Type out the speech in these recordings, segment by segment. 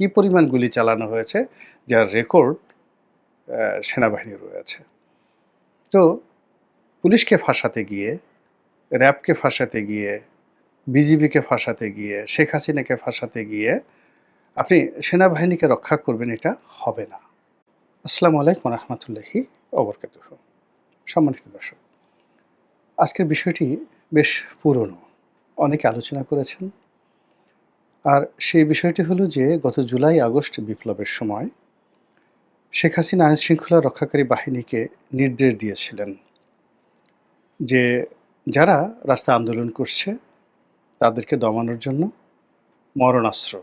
কি পরিমাণ গুলি চালানো হয়েছে, যার রেকর্ড সেনাবাহিনী রয়েছে। তো পুলিশকে ফাঁসাতে গিয়ে, র্যাবকে ফাঁসাতে গিয়ে, বিজিবিকে ফাঁসাতে গিয়ে, শেখ হাসিনাকে ফাঁসাতে গিয়ে আপনি সেনাবাহিনীকে রক্ষা করবেন এটা হবে না। আসসালামু আলাইকুম রহমতুল্লাহি অবরকাত সম্মানিত দর্শক, আজকের বিষয়টি বেশ পুরনো। অনেকে আলোচনা করেছেন আর সেই বিষয়টি হলো যে গত জুলাই, আগস্ট বিপ্লবের সময় শেখ হাসিনা আইন শৃঙ্খলা রক্ষাকারী বাহিনীকে নির্দেশ দিয়েছিলেন যে যারা রাস্তা আন্দোলন করছে তাদেরকে দমানোর জন্য মরণাস্ত্র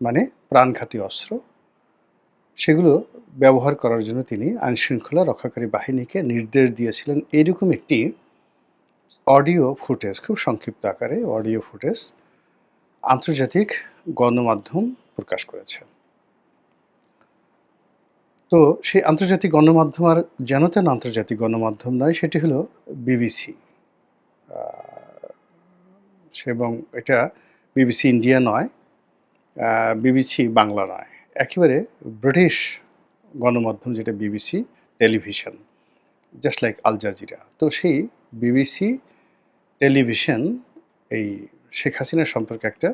মানে প্রাণঘাতী অস্ত্র, সেগুলো ব্যবহার করার জন্য তিনি আইন শৃঙ্খলা রক্ষাকারী বাহিনীকে নির্দেশ দিয়েছিলেন। এরকম একটি অডিও ফুটেজ, খুব সংক্ষিপ্ত আকারে অডিও ফুটেজ আন্তর্জাতিক গণমাধ্যম প্রকাশ করেছে। তো সেই আন্তর্জাতিক গণমাধ্যম আর যেন তেন আন্তর্জাতিক গণমাধ্যম নয়, সেটি হলো বিবিসি। এবং এটা বিবিসি ইন্ডিয়া নয় বিবিসি বাংলা নয়। একেবারে ব্রিটিশ গণমাধ্যম যেটা BBC television just like Al Jazeera. তো সেই বিবিসি টেলিভিশন এই শেখ হাসিনা সম্পর্কে একটা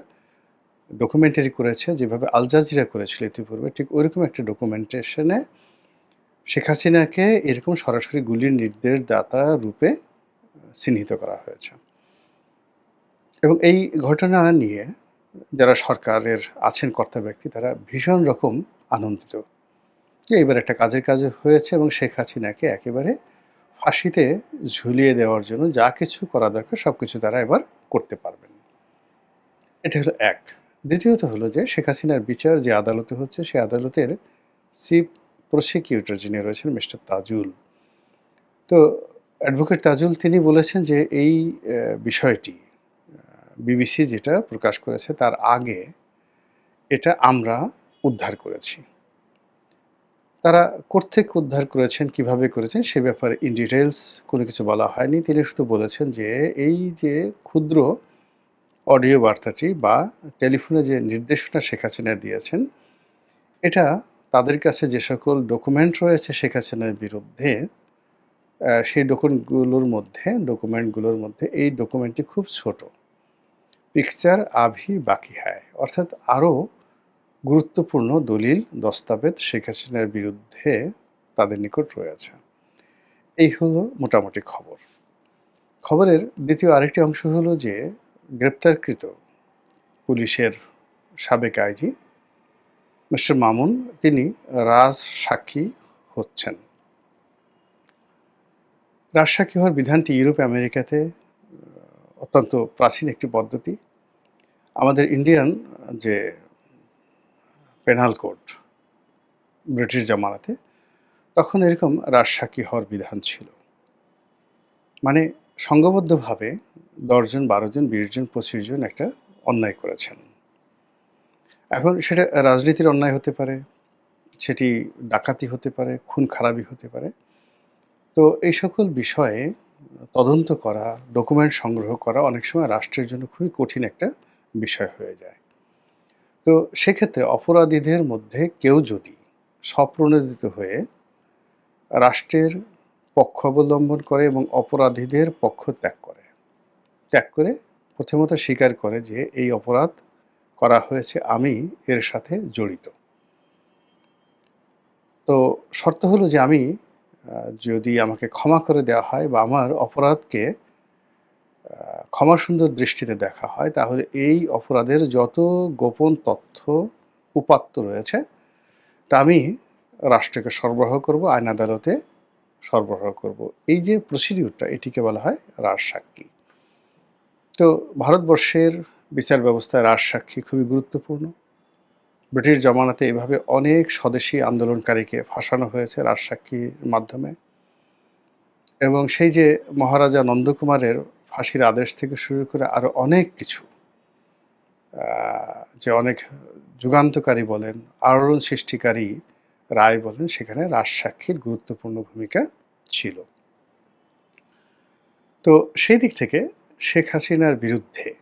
ডকুমেন্টারি করেছে যেভাবে আল জাজিরা করেছিল ইতিপূর্বে, ঠিক ওইরকম একটা ডকুমেন্টেশনে শেখ হাসিনাকে এরকম সরাসরি গুলির নির্দেশদাতা রূপে চিহ্নিত করা হয়েছে। এবং এই ঘটনা নিয়ে যারা সরকারের আছেন কর্তা ব্যক্তি, তারা ভীষণ রকম আনন্দিত যে এবার একটা কাজের কাজ হয়েছে এবং শেখ হাসিনাকে একেবারে ফাঁসিতে ঝুলিয়ে দেওয়ার জন্য যা কিছু করা দরকার সব কিছু তারা এবার করতে পারবেন। এটা হলো এক। দ্বিতীয়ত হলো যে শেখ হাসিনার বিচার যে আদালতে হচ্ছে, সে আদালতের চিফ প্রসিকিউটর যিনি রয়েছেন, মিস্টার তাজুল। তো অ্যাডভোকেট তাজুল, তিনি বলেছেন যে এই বিষয়টি বিবিসি যেটা প্রকাশ করেছে তার আগে এটা আমরা উদ্ধার করেছি। তারা কর্তৃক উদ্ধার করেছেন, কীভাবে করেছেন সে ব্যাপারে ইন ডিটেলস কোনো কিছু বলা হয়নি। তিনি শুধু বলেছেন যে এই যে ক্ষুদ্র অডিও বার্তাটি বা টেলিফোনে যে নির্দেশনা শেখ হাসিনা দিয়েছেন, এটা তাদের কাছে যে সকল ডকুমেন্ট রয়েছে শেখ হাসিনার বিরুদ্ধে সেই ডকুমেন্টগুলোর মধ্যে ডকুমেন্টগুলোর মধ্যে এই ডকুমেন্টটি খুব ছোট। পিকচার আভি বাকি হয়। অর্থাৎ আরও গুরুত্বপূর্ণ দলিল, দস্তাবেজ শেখ হাসিনার বিরুদ্ধে তাদের নিকট রয়েছে। এই হলো মোটামুটি খবর। খবরের দ্বিতীয় আরেকটি অংশ হলো যে গ্রেপ্তারকৃত পুলিশের সাবেক আইজি মিস্টার মামুন, তিনি রাজ সাক্ষী হচ্ছেন। রাজসাক্ষী হওয়ার বিধানটি ইউরোপ, আমেরিকাতে অত্যন্ত প্রাচীন একটি পদ্ধতি। আমাদের ইন্ডিয়ান যে পেনাল কোড ব্রিটিশ জামানাতে, তখন এরকম রাজসাক্ষী হওয়ার বিধান ছিল। মানে সংঘবদ্ধভাবে দশজন বারো জন বিশ জন পঁচিশ জন একটা অন্যায় করেছেন। এখন সেটা রাজনীতির অন্যায় হতে পারে, সেটি ডাকাতি হতে পারে, খুন খারাপি হতে পারে। তো এই সকল বিষয়ে তদন্ত করা, ডকুমেন্ট সংগ্রহ করা অনেক সময় রাষ্ট্রের জন্য খুবই কঠিন একটা বিষয় হয়ে যায়। তো সেক্ষেত্রে অপরাধীদের মধ্যে কেউ যদি স্বপ্রণোদিত হয়ে রাষ্ট্রের পক্ষ অবলম্বন করে এবং অপরাধীদের পক্ষ ত্যাগ করে ত্যাগ করে প্রথমত স্বীকার করে যে এই অপরাধ করা হয়েছে আমি এর সাথে জড়িত। তো শর্ত হলো যে আমি যদি আমাকে ক্ষমা করে দেওয়া হয় বা আমার অপরাধকে ক্ষমা সুন্দর দৃষ্টিতে দেখা হয়, তাহলে এই অপরাধের যত গোপন তথ্য উপাত্ত রয়েছে, তা আমি রাষ্ট্রকে সরবরাহ করব, আইন আদালতে সরবরাহ করব। এই যে প্রসিডিউরটা এটিকে বলা হয় রাজসাক্ষী। তো ভারতবর্ষের বিচার ব্যবস্থায় রাজসাক্ষী খুবই গুরুত্বপূর্ণ। ব্রিটিশ জমানাতে এভাবে অনেক স্বদেশী আন্দোলনকারীকে ফাঁসানো হয়েছে রাজসাক্ষীর মাধ্যমে। এবং সেই যে মহারাজা নন্দকুমারের ফাঁসির আদেশ থেকে শুরু করে আরও অনেক কিছু যে অনেক যুগান্তকারী বলেন আলোড়ন সৃষ্টিকারী রায় বলেন, সেখানে রাজসাক্ষীর গুরুত্বপূর্ণ ভূমিকা ছিল। তো সেই দিক থেকে শেখ হাসিনার বিরুদ্ধে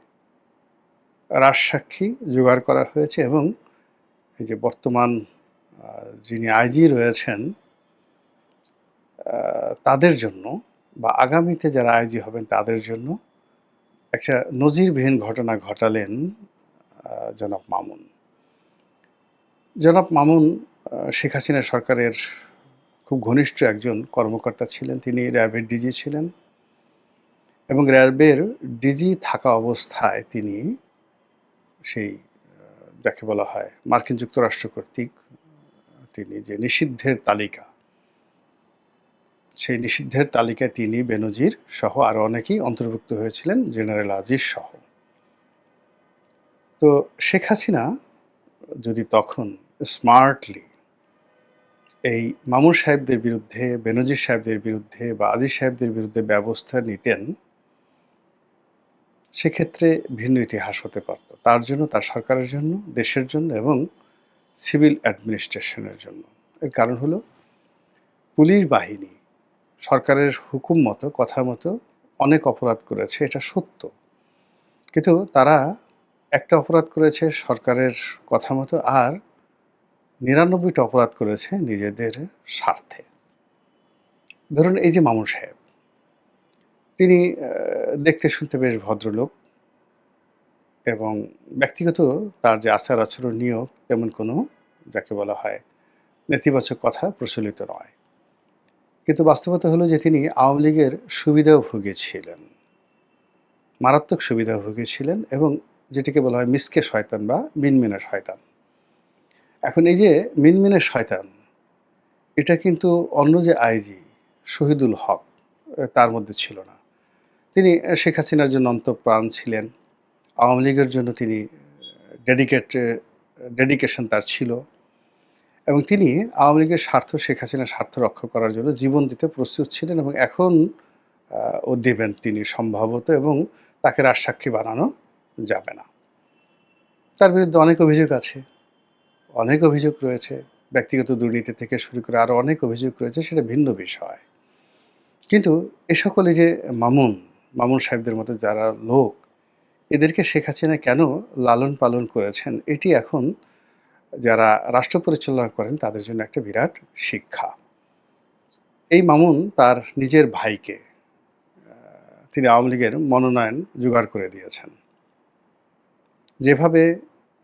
রাজসাক্ষী জোগাড় করা হয়েছে এবং এই যে বর্তমান যিনি আইজি রয়েছেন তাদের জন্য বা আগামীতে যারা আইজি হবেন তাদের জন্য একটা নজিরবিহীন ঘটনা ঘটালেন জনাব মামুন। জনাব মামুন শেখ হাসিনা সরকারের খুব ঘনিষ্ঠ একজন কর্মকর্তা ছিলেন। তিনি র্যাবের ডিজি ছিলেন। এবং র্যাবের ডিজি থাকা অবস্থায় তিনি সেই, যাকে বলা হয় মার্কিন যুক্তরাষ্ট্র কর্তৃক তিনি যে নিষিদ্ধের তালিকা, সেই নিষিদ্ধের তালিকায় তিনি বেনজির সহ আরও অনেকেই অন্তর্ভুক্ত হয়েছিলেন, জেনারেল আজিজ সহ। তো শেখ হাসিনা যদি তখন স্মার্টলি এই মামুন সাহেবদের বিরুদ্ধে, বেনজির সাহেবদের বিরুদ্ধে বা আজিজ সাহেবদের বিরুদ্ধে ব্যবস্থা নিতেন সেক্ষেত্রে ভিন্ন ইতিহাস হতে পারত। তার জন্য, তার সরকারের জন্য, দেশের জন্য এবং সিভিল অ্যাডমিনিস্ট্রেশনের জন্য। এর কারণ হলো, পুলিশ বাহিনী সরকারের হুকুম মতো, কথা মতো অনেক অপরাধ করেছে, এটা সত্য। কিন্তু তারা একটা অপরাধ করেছে সরকারের কথা মতো আর নিরানব্বইটা অপরাধ করেছে নিজেদের স্বার্থে। ধরুন এই যে মামুন সাহেব। তিনি দেখতে শুনতে বেশ ভদ্রলোক এবং ব্যক্তিগত তার যে আচার আচরণ নিয়োগ তেমন কোনো যাকে বলা হয় নেতিবাচক কথা প্রচলিত নয়। কিন্তু বাস্তবতা হলো যে তিনি আওয়ামী লীগের সুবিধাভোগী ছিলেন। মারাত্মক সুবিধাভোগী ছিলেন এবং যেটিকে বলা হয় মিসকে শয়তান বা মিনমিনে শয়তান। এখন এই যে মিনমিনে শয়তান, এটা কিন্তু অন্য যে আইজি শহীদুল হক তার মধ্যে ছিল না। তিনি শেখ হাসিনার জন্য অন্তঃপ্রাণ ছিলেন। আওয়ামী লীগের জন্য তিনি ডেডিকেট ডেডিকেশন তার ছিল। এবং তিনি আওয়ামী লীগের স্বার্থ, শেখ হাসিনার স্বার্থ রক্ষা করার জন্য জীবন দিতে প্রস্তুত ছিলেন এবং এখন ও দেবেন তিনি সম্ভবত এবং তাকে রাজসাক্ষী বানানো যাবে না। তার বিরুদ্ধে অনেক অভিযোগ আছে, অনেক অভিযোগ রয়েছে। ব্যক্তিগত দুর্নীতি থেকে শুরু করে আরও অনেক অভিযোগ রয়েছে, সেটা ভিন্ন বিষয়। কিন্তু এ সকলে যে মামুন মামুন সাহেবদের মতো যারা লোক, এদেরকে শেখ হাসিনা কেন লালন পালন করেছেন? এটি এখন যারা রাষ্ট্র পরিচালনা করেন, তাদের জন্য একটা বিরাট শিক্ষা। এই মামুন তার নিজের ভাইকে তিনি আওয়ামী লীগের মনোনয়ন জোগাড় করে দিয়েছেন। যেভাবে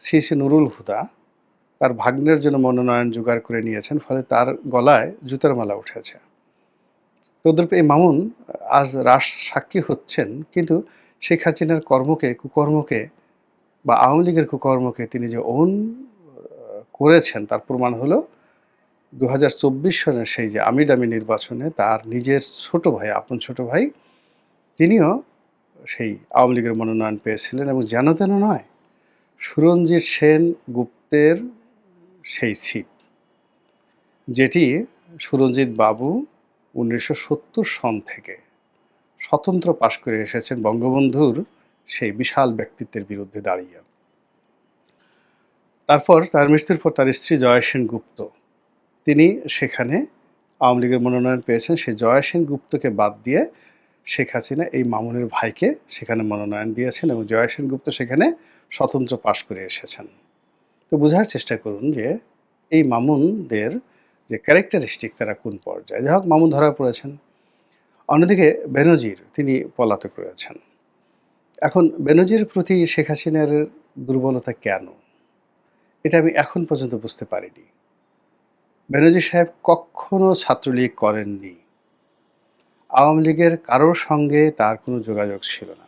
শ্রী শ্রী নুরুল হুদা তার ভাগ্নের জন্য মনোনয়ন জোগাড় করে নিয়েছেন, ফলে তার গলায় জুতার মালা উঠেছে। তদ্রূপ এই মামুন, আজ রাস সাক্ষী হচ্ছেন, কিন্তু শেখ হাসিনার কর্মকে, কুকর্মকে বা আওয়ামী লীগের কুকর্মকে তিনি যে ওন করেছেন, তার প্রমাণ হলো দু হাজার চব্বিশ সনের সেই যে আমি নির্বাচনে তার নিজের ছোট ভাই, আপন ছোট ভাই, তিনিও সেই আওয়ামী লীগের মনোনয়ন পেয়েছিলেন এবং যেন তেন নয়, সুরঞ্জিত সেন গুপ্তের সেই সিট, যেটি সুরঞ্জিত বাবু উনিশশো সত্তর সন থেকে স্বতন্ত্র পাশ করে এসেছেন বঙ্গবন্ধুর সেই বিশাল ব্যক্তিত্বের বিরুদ্ধে দাঁড়িয়ে। তারপর তার মৃত্যুর পর তার স্ত্রী জয়া সেন গুপ্ত। তিনি সেখানে আওয়ামী লীগের মনোনয়ন পেয়েছেন। সেই জয়া সেন গুপ্তকে বাদ দিয়ে শেখ হাসিনা এই মামুনের ভাইকে সেখানে মনোনয়ন দিয়েছেন এবং জয়া সেন গুপ্ত সেখানে স্বতন্ত্র পাশ করে এসেছেন। তো বোঝার চেষ্টা করুন যে এই মামুনদের যে ক্যারেক্টারিস্টিক তারা কোন পর্যায়ে। যাই হোক, মামুন ধরা পড়েছেন। অন্যদিকে বেনজির, তিনি পলাতক রয়েছেন। এখন বেনজির প্রতি শেখ হাসিনার দুর্বলতা কেন? এটা আমি এখন পর্যন্ত বুঝতে পারিনি। বেনজির সাহেব কখনো ছাত্রলীগ করেননি। আওয়ামী লীগের কারোর সঙ্গে তার কোনো যোগাযোগ ছিল না।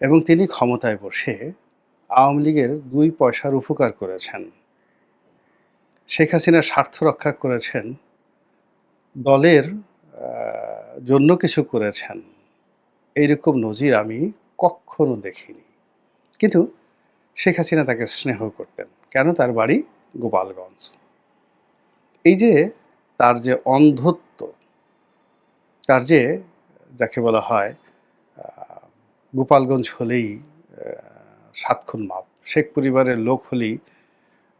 এবং তিনি ক্ষমতায় বসে আওয়ামী লীগের দুই পয়সার উপকার করেছেন। শেখ হাসিনার স্বার্থ রক্ষা করেছেন, দলের জন্য কিছু করেছেন। এইরকম নজির আমি কখনো দেখিনি। কিন্তু শেখ হাসিনা তাকে স্নেহ করতেন। কেন? তার বাড়ি গোপালগঞ্জ। এই যে তার যে অন্ধত্ব, তার যে, যাকে বলা হয় গোপালগঞ্জ হলেই সাত খুন মাপ। শেখ পরিবারের লোক হলেই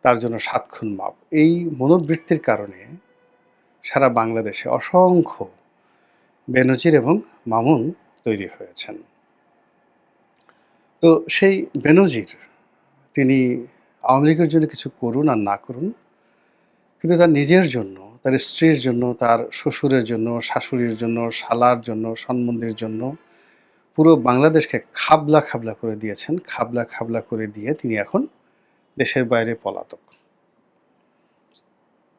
তার জন্য সাত খুন মাপ। এই মনোবৃত্তির কারণে সারা বাংলাদেশে অসংখ্য বেনজির এবং মামুন তৈরি হয়েছেন। তো সেই বেনজির, তিনি আওয়ামী লীগের জন্য কিছু করুন আর না করুন, কিন্তু তার নিজের জন্য, তার স্ত্রীর জন্য, তার শ্বশুরের জন্য, শাশুড়ির জন্য, শালার জন্য সম্বন্ধের জন্য পুরো বাংলাদেশকে খাবলা খাবলা করে দিয়েছেন, খাবলা খাবলা করে দিয়ে তিনি এখন দেশের বাইরে পলাতক।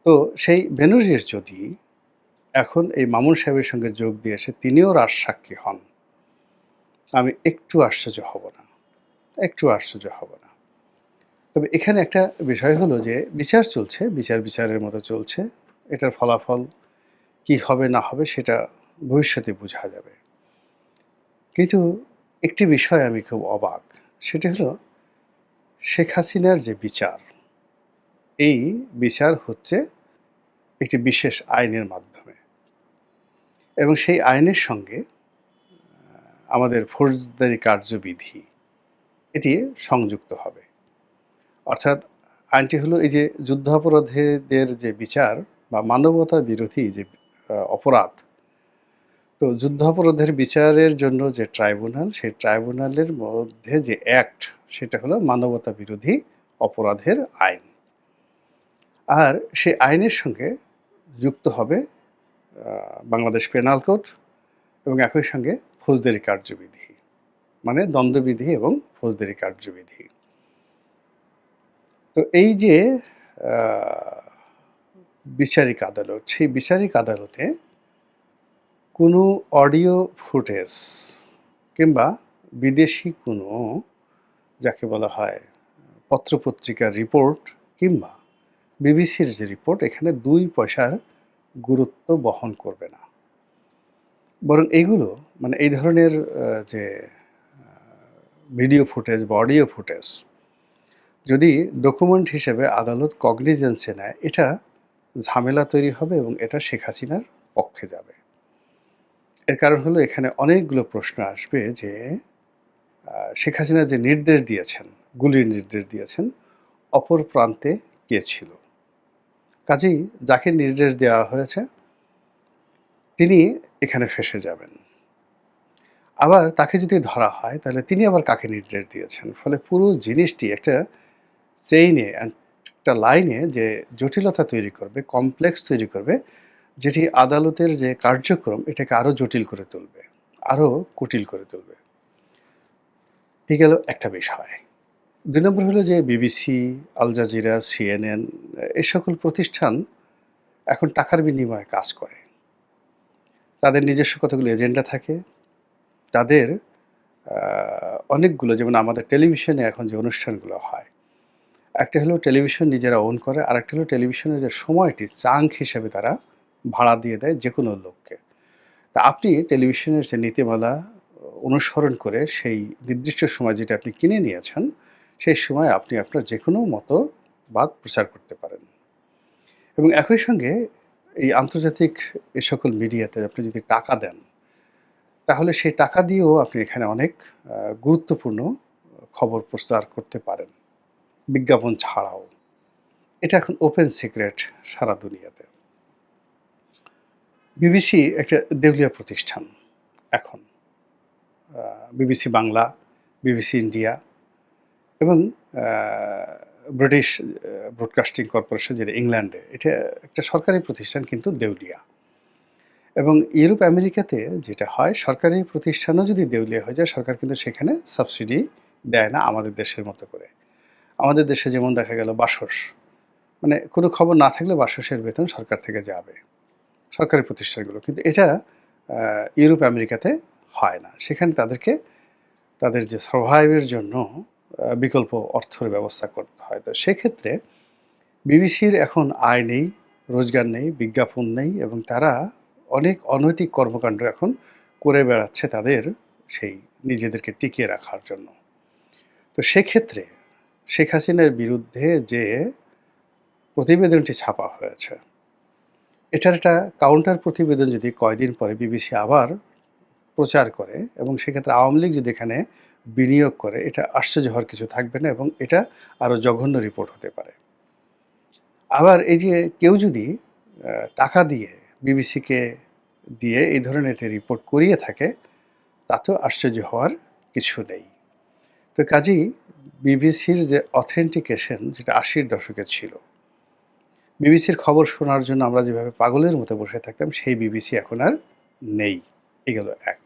তো সেই বেনজির যদি এখন এই মামুন সাহেবের সঙ্গে যোগ দিয়ে এসে তিনিও রাজসাক্ষী হন, আমি একটু আশ্চর্য হব না, একটু আশ্চর্য হব না। তবে এখানে একটা বিষয় হলো যে বিচার চলছে, বিচার বিচারের মতো চলছে, এটার ফলাফল কি হবে না হবে সেটা ভবিষ্যতে বোঝা যাবে। কিন্তু একটি বিষয় আমি খুব অবাক, সেটা হলো শেখ হাসিনার যে বিচার, এই বিচার হচ্ছে একটি বিশেষ আইনের মাধ্যমে। এবং সেই আইনের সঙ্গে আমাদের ফৌজদারি কার্যবিধি, এটি সংযুক্ত হবে। অর্থাৎ আইনটি হলো এই যে যুদ্ধাপরাধীদের যে বিচার বা মানবতা বিরোধী যে অপরাধ, তো যুদ্ধাপরাধের বিচারের জন্য যে ট্রাইব্যুনাল, সেই ট্রাইব্যুনালের মধ্যে যে অ্যাক্ট সেটা হলো মানবতা বিরোধী অপরাধের আইন। আর সেই আইনের সঙ্গে যুক্ত হবে বাংলাদেশ পেনাল কোড এবং একই সঙ্গে ফৌজদারি কার্যবিধি মানে দ্বন্দ্ববিধি এবং ফৌজদারি কার্যবিধি। তো এই যে বিচারিক আদালত, সেই বিচারিক আদালতে কোনো অডিও ফুটেজ কিংবা বিদেশি কোনো যাকে বলা হয় পত্রপত্রিকার রিপোর্ট কিংবা বিবিসির যে রিপোর্ট, এখানে দুই পয়সার গুরুত্ব বহন করবে না। বরং এইগুলো মানে এই ধরনের যে ভিডিও ফুটেজ বা অডিও ফুটেজ, যদি ডকুমেন্ট হিসেবে আদালত কগনিজেন্সে নেয়, এটা ঝামেলা তৈরি হবে এবং এটা শেখ হাসিনার পক্ষে যাবে। এর কারণ হলো এখানে অনেকগুলো প্রশ্ন আসবে যে শেখ হাসিনা যে নির্দেশ দিয়েছেন, গুলির নির্দেশ দিয়েছেন, অপর প্রান্তে কে ছিল? কাজেই যাকে নির্দেশ দেওয়া হয়েছে, তিনি এখানে ফেসে যাবেন। আবার তাকে যদি ধরা হয়, তাহলে তিনি আবার কাকে নির্দেশ দিয়েছেন? ফলে পুরো জিনিসটি একটা চেইনে একটা লাইনে যে জটিলতা তৈরি করবে কমপ্লেক্স তৈরি করবে, যেটি আদালতের যে কার্যক্রম, এটাকে আরও জটিল করে তুলবে আরও কুটিল করে তুলবে। এই গেল একটা বিষয় দুই নম্বর হলো যে বিবিসি, আল জাজিরা, সিএনএন এ সকল প্রতিষ্ঠান এখন টাকার বিনিময়ে কাজ করে। তাদের নিজস্ব কতগুলো এজেন্ডা থাকে, তাদের অনেকগুলো যেমন আমাদের টেলিভিশনে এখন যে অনুষ্ঠানগুলো হয়, একটা হলো টেলিভিশন নিজেরা ওন করে আর একটা হলো টেলিভিশনের যে সময়টি, চাঙ্ক হিসেবে তারা ভাড়া দিয়ে দেয় যে কোনো লোককে। তা আপনি টেলিভিশনের যে নীতিমালা অনুসরণ করে সেই নির্দিষ্ট সময় যেটা আপনি কিনে নিয়েছেন, সেই সময় আপনি আপনার যে কোনো মতো বাদ প্রচার করতে পারেন। এবং একই সঙ্গে এই আন্তর্জাতিক এ সকল মিডিয়াতে আপনি যদি টাকা দেন, তাহলে সেই টাকা দিয়েও আপনি এখানে অনেক গুরুত্বপূর্ণ খবর প্রচার করতে পারেন। বিজ্ঞাপন ছাড়াও। এটা এখন ওপেন সিক্রেট সারা দুনিয়াতে। বিবিসি একটা দেউলিয়া প্রতিষ্ঠান এখন। বিবিসি বাংলা বিবিসি ইন্ডিয়া এবং ব্রিটিশ ব্রডকাস্টিং কর্পোরেশন যেটা ইংল্যান্ডে, এটা একটা সরকারি প্রতিষ্ঠান কিন্তু দেউলিয়া। এবং ইউরোপ, আমেরিকাতে যেটা হয়, সরকারি প্রতিষ্ঠানও যদি দেউলিয়া হয়ে যায়, সরকার কিন্তু সেখানে সাবসিডি দেয় না আমাদের দেশের মতো করে। আমাদের দেশে যেমন দেখা গেল বাসস মানে কোনো খবর না থাকলে বাসসের বেতন সরকার থেকে যাবে, সরকারি প্রতিষ্ঠানগুলো। কিন্তু এটা ইউরোপ, আমেরিকাতে হয় না। সেখানে তাদেরকে, তাদের যে সার্ভাইভের জন্য বিকল্প অর্থের ব্যবস্থা করতে হয়। তো সেক্ষেত্রে বিবিসির এখন আয় নেই, রোজগার নেই, বিজ্ঞাপন নেই এবং তারা অনেক অনৈতিক কর্মকাণ্ড এখন করে বেড়াচ্ছে তাদের সেই নিজেদেরকে টিকিয়ে রাখার জন্য। তো সেক্ষেত্রে শেখ হাসিনার বিরুদ্ধে যে প্রতিবেদনটি ছাপা হয়েছে, এটার একটা কাউন্টার প্রতিবেদন যদি কয়দিন পরে বিবিসি আবার প্রচার করে এবং সেক্ষেত্রে আওয়ামী লীগ যদি এখানে বিনিয়োগ করে, এটা আশ্চর্য হওয়ার কিছু থাকবে না এবং এটা আরও জঘন্য রিপোর্ট হতে পারে। আবার এই যে কেউ যদি টাকা দিয়ে বিবিসিকে দিয়ে এই ধরনের একটা রিপোর্ট করিয়ে থাকে তাতেও আশ্চর্য হওয়ার কিছু নেই। তো কাজেই বিবিসির যে অথেন্টিকেশন যেটা আশির দশকে ছিল, বিবিসির খবর শোনার জন্য আমরা যেভাবে পাগলের মতো বসে থাকতাম, সেই বিবিসি এখন আর নেই। এগুলো এক।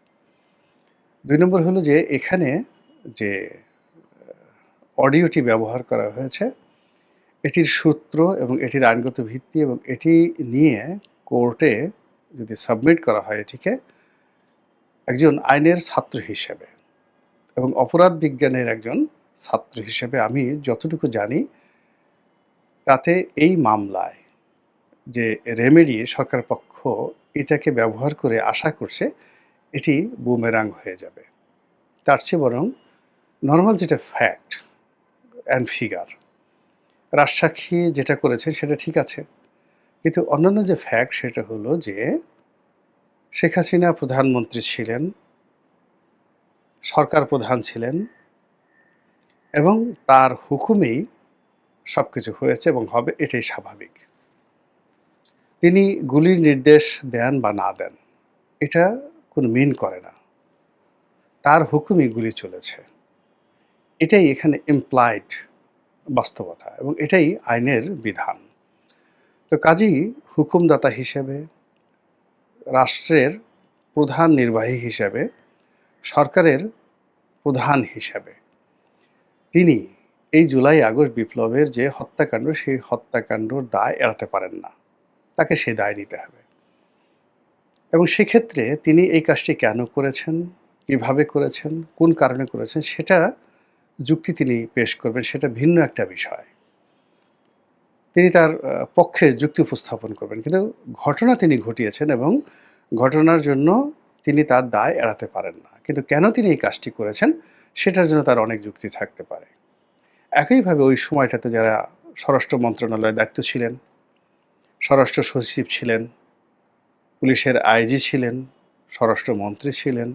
দুই নম্বর হলো যে এখানে যে অডিওটি ব্যবহার করা হয়েছে, এটির সূত্র এবং এটির আইনগত ভিত্তি এবং এটি নিয়ে কোর্টে যদি সাবমিট করা হয় এটিকে, একজন আইনের ছাত্র হিসেবে এবং অপরাধ বিজ্ঞানের একজন ছাত্র হিসেবে আমি যতটুকু জানি, তাতে এই মামলায় যে রেমেডি সরকার পক্ষ এটাকে ব্যবহার করে আশা করছে এটি বুমেরাং হয়ে যাবে। তার চেয়ে বরং নর্মাল যেটা ফ্যাক্ট অ্যান্ড ফিগার রাজসাক্ষী যেটা করেছেন সেটা ঠিক আছে। কিন্তু অন্যান্য যে ফ্যাক্ট সেটা হলো যে, শেখ হাসিনা প্রধানমন্ত্রী ছিলেন, সরকার প্রধান ছিলেন এবং তার হুকুমেই সব কিছু হয়েছে এবং হবে, এটাই স্বাভাবিক। তিনি গুলির নির্দেশ দেন বা না দেন, এটা কোনো মিন করে না। তার হুকুমই গুলি চলেছে। এটাই এখানে ইমপ্লাইড বাস্তবতা এবং এটাই আইনের বিধান। তো কাজী হুকুমদাতা হিসেবে, রাষ্ট্রের প্রধান নির্বাহী হিসেবে, সরকারের প্রধান হিসেবে তিনি এই জুলাই আগস্ট বিপ্লবের যে হত্যাকাণ্ড, সেই হত্যাকাণ্ডর দায় এড়াতে পারেন না। তাকে সে দায় নিতে হবে। এবং সেক্ষেত্রে তিনি এই কাজটি কেন করেছেন? কীভাবে করেছেন? কোন কারণে করেছেন? সেটা যুক্তি তিনি পেশ করবেন, সেটা ভিন্ন একটা বিষয়। তিনি তার পক্ষে যুক্তি উপস্থাপন করবেন। কিন্তু ঘটনা তিনি ঘটিয়েছেন এবং ঘটনার জন্য তিনি তার দায় এড়াতে পারেন না। কিন্তু কেন তিনি এই কাজটি করেছেন? সেটার জন্য তার অনেক যুক্তি থাকতে পারে। একইভাবে ওই সময়টাতে যারা স্বরাষ্ট্র মন্ত্রণালয়ে দায়িত্ব ছিলেন, স্বরাষ্ট্র সচিব ছিলেন পুলিশের আইজি ছিলেন, স্বরাষ্ট্রমন্ত্রী ছিলেন,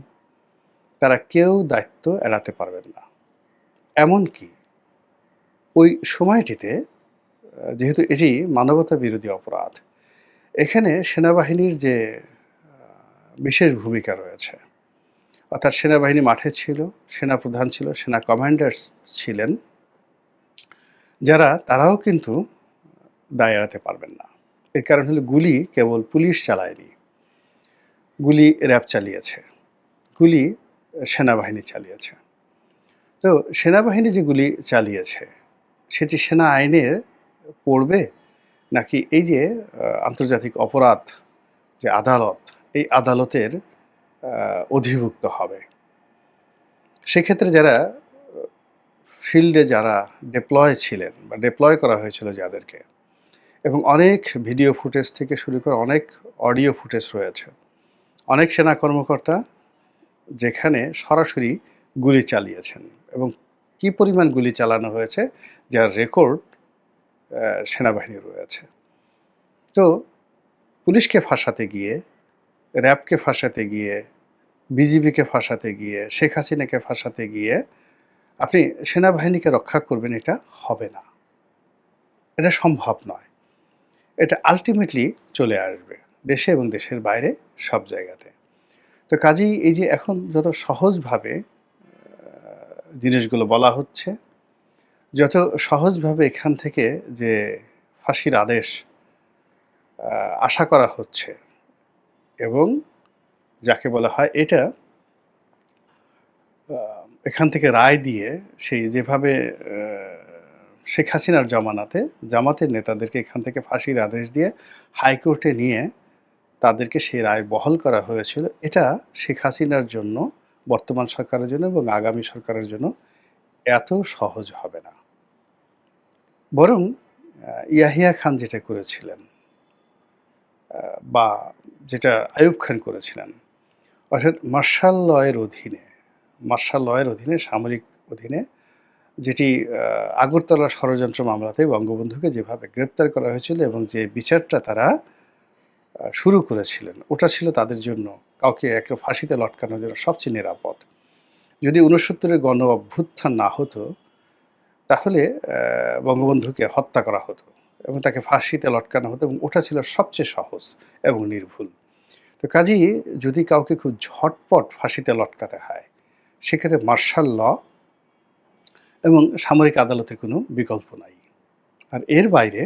তারা কেউ দায়িত্ব এড়াতে পারবেন না। এমনকি ওই সময়টিতে যেহেতু এটি মানবতা বিরোধী অপরাধ, এখানে সেনাবাহিনীর যে বিশেষ ভূমিকা রয়েছে, অর্থাৎ সেনাবাহিনী মাঠে ছিল সেনা প্রধান ছিল, সেনা কমান্ডার ছিলেন, যারা তারাও কিন্তু দায় এড়াতে পারবেন না। এর কারণ হলো গুলি কেবল পুলিশ চালায়নি গুলি, র্যাব চালিয়েছে। গুলি, সেনাবাহিনী চালিয়েছে। তো সেনাবাহিনী যে গুলি চালিয়েছে, সেটি সেনা আইনে পড়বে? নাকি এই যে আন্তর্জাতিক অপরাধ, যে আদালত, এই আদালতের অধিভুক্ত হবে? সেক্ষেত্রে যারা, ফিল্ডে যারা ডেপ্লয় ছিলেন বা ডেপ্লয় করা হয়েছিল যাদেরকে, এবং অনেক ভিডিও ফুটেজ থেকে শুরু করে অনেক অডিও ফুটেজ রয়েছে অনেক সেনা কর্মকর্তা যেখানে সরাসরি গুলি চালিয়েছেন এবং কি পরিমাণ গুলি চালানো হয়েছে, যার রেকর্ড সেনাবাহিনী রয়েছে। তো পুলিশকে ফাঁসাতে গিয়ে, র্যাবকে ফাঁসাতে গিয়ে, বিজিবিকে ফাঁসাতে গিয়ে, শেখ হাসিনাকে ফাঁসাতে গিয়ে আপনি সেনাবাহিনীকে রক্ষা করবেন এটা হবে না। এটা সম্ভব নয়। এটা আলটিমেটলি চলে আসবে। দেশে এবং দেশের বাইরে সব জায়গাতে। তো কাজেই এই যে এখন যত সহজভাবে জিনিসগুলো বলা হচ্ছে, যত সহজভাবে এখান থেকে যে ফাঁসির আদেশ আশা করা হচ্ছে এবং যাকে বলা হয় এটা এখান থেকে রায় দিয়ে সেই যেভাবে শেখ হাসিনার জমানাতে, জামাতের নেতাদেরকে এখান থেকে ফাঁসির আদেশ দিয়ে হাইকোর্টে নিয়ে তাদেরকে সেই রায় বহাল করা হয়েছিল। এটা শেখ হাসিনার জন্য, বর্তমান সরকারের জন্য এবং আগামী সরকারের জন্য এত সহজ হবে না। বরং ইয়াহিয়া খান যেটা করেছিলেন বা যেটা আয়ুব খান করেছিলেন, অর্থাৎ মার্শাল লয়ের অধীনে, মার্শাল লয়ের অধীনে, সামরিক অধীনে, যেটি আগরতলা ষড়যন্ত্র মামলাতে বঙ্গবন্ধুকে যেভাবে গ্রেপ্তার করা হয়েছিল এবং যে বিচারটা তারা শুরু করেছিলেন। ওটা ছিল তাদের জন্য কাউকে একে ফাঁসিতে লটকানোর জন্য সবচেয়ে নিরাপদ। যদি উনসত্তরের গণ অভ্যুত্থান না হতো, তাহলে বঙ্গবন্ধুকে হত্যা করা হতো এবং তাকে ফাঁসিতে লটকানো হতো এবং ওটা ছিল সবচেয়ে সহজ এবং নির্ভুল। তো কাজেই যদি কাউকে খুব ঝটপট ফাঁসিতে লটকাতে হয়, সেক্ষেত্রে মার্শাল ল এবং সামরিক আদালতের কোনো বিকল্প নাই। আর এর বাইরে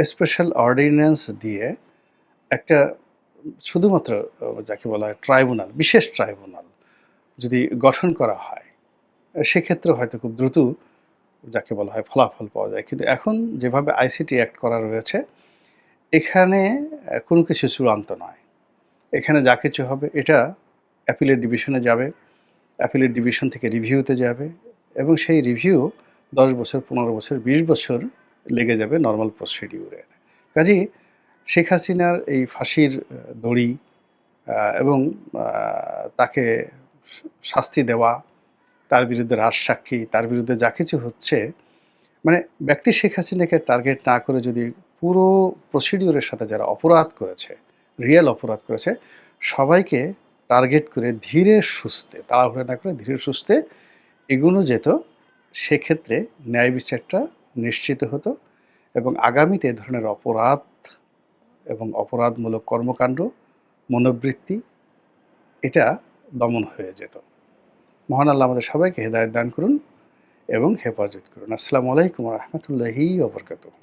স্পেশাল অর্ডিন্যান্স দিয়ে একটা, শুধুমাত্র যাকে বলা হয় ট্রাইব্যুনাল, বিশেষ ট্রাইব্যুনাল যদি গঠন করা হয়, সেক্ষেত্রে হয়তো খুব দ্রুত যাকে বলা হয় ফলাফল পাওয়া যায়। কিন্তু এখন যেভাবে আইসিটি অ্যাক্ট করা রয়েছে, এখানে কোনো কিছু চূড়ান্ত নয়। এখানে যা কিছু হবে, এটা অ্যাপিলেট ডিভিশনে যাবে, অ্যাপিলেট ডিভিশন থেকে রিভিউতে যাবে এবং সেই রিভিউ দশ বছর, পনেরো বছর, বিশ বছর লেগে যাবে নর্মাল প্রসিডিউরে। কাজেই শেখ হাসিনার এই ফাঁসির দড়ি এবং তাকে শাস্তি দেওয়া, তার বিরুদ্ধে রাজসাক্ষী তার বিরুদ্ধে যা কিছু হচ্ছে মানে ব্যক্তি শেখ হাসিনাকে টার্গেট না করে যদি পুরো প্রসিডিউরের সাথে যারা অপরাধ করেছে রিয়েল অপরাধ করেছে, সবাইকে টার্গেট করে ধীরে সুস্থে, তাড়াহুড়ো না করে ধীরে সুস্থে এগুলো যেত, সেক্ষেত্রে ন্যায় বিচারটা নিশ্চিত হতো এবং আগামীতে এ ধরনের অপরাধ এবং অপরাধমূলক কর্মকাণ্ড, মনোবৃত্তি, এটা দমন হয়ে যেত। মহান আল্লাহ আমাদের সবাইকে হেদায়ত দান করুন এবং হেফাজত করুন। আসসালামু আলাইকুম রহমতুল্লাহি ওবরকাতুহ